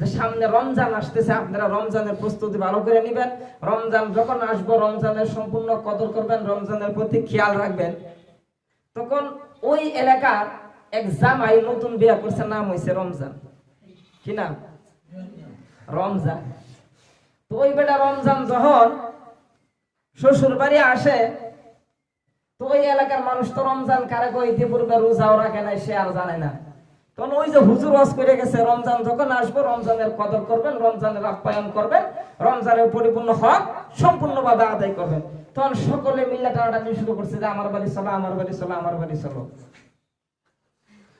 যে সামনে রমজান আসতেছে, আপনারা রমজানের প্রস্তুতি ভালো করে নেবেন। রমজান যখন আসব, রমজানের সম্পূর্ণ কদর করবেন, রমজানের প্রতি খেয়াল রাখবেন। তখন ওই এলাকার এক জামাই নতুন বিয়া করছে, নাম হয়েছে রমজান। কি নাম? রমজান। তো ওই বেটা রমজান যখন শ্বশুর বাড়ি আসে, তো ওই এলাকার মানুষ তো রমজান কারে কই ইতিপূর্বে রোজাও রাখে নাই, সে আর জানে না। তখন ওই যে হুজুর ওয়াজ করে গেছে, রমজান যখন আসব, রমজানের কদর করবেন, রমজানের আপ্যায়ন করবেন, রমজানের পরিপূর্ণ হক সম্পূর্ণভাবে আদায় করবেন। তখন সকলে মিল্লা টানাটানি শুরু করছে যে, আমার বাড়ি চলো, আমার বাড়ি চলো, আমার বাড়ি চলো।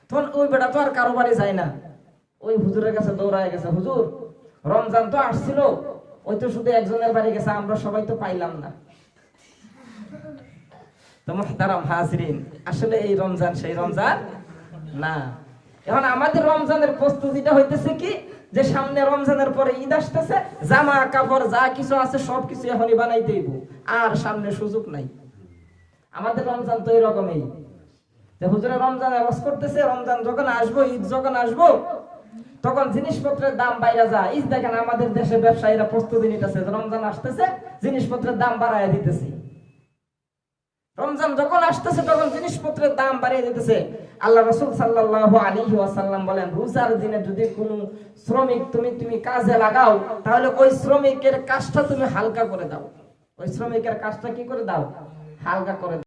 তখন ওই বেটা তো আর কারও বাড়ি যায় না। ওই হুজুরের কাছে দৌড়ায় গেছে, হুজুর, রমজান তো আসছিল, ওই তো শুধু একজনের বাড়ি গেছে, আমরা সবাই তো পাইলাম না। তো মোহতারাম হাজরিন, আসলে এই রমজান, সেই রমজান না। এখন আমাদের রমজানের প্রস্তুতিটা হইতেছে কি? যে সামনে রমজানের পরে ঈদ আসতেছে, জামা, কাপড়, যা কিছু আছে সব কিছু এখনই হইব। আর সামনে সুযোগ নাই। আমাদের রমজান তো এরকমই। যে হুজুরে রমজান আবাস করতেছে, রমজান যখন আসব, ঈদ যখন আসব, তখন জিনিসপত্রের দাম বাইরে যায়। ঈদ দেখেন আমাদের দেশে ব্যবসায়ীরা প্রস্তুতি নিতেছে রমজান আসতেছে, জিনিসপত্রের দাম বাড়ায় দিতেছে। রমজান যখন আসতেছে, তখন জিনিসপত্রের দাম বাড়িয়ে দিতেছে। আল্লাহ রসুল সাল্লাহ আলী ওয়াসাল্লাম বলেন, রোজার দিনে যদি কোনো শ্রমিক তুমি তুমি কাজে লাগাও, তাহলে ওই শ্রমিকের কাজটা তুমি হালকা করে দাও। ওই শ্রমিকের কাজটা কি করে দাও? হালকা করে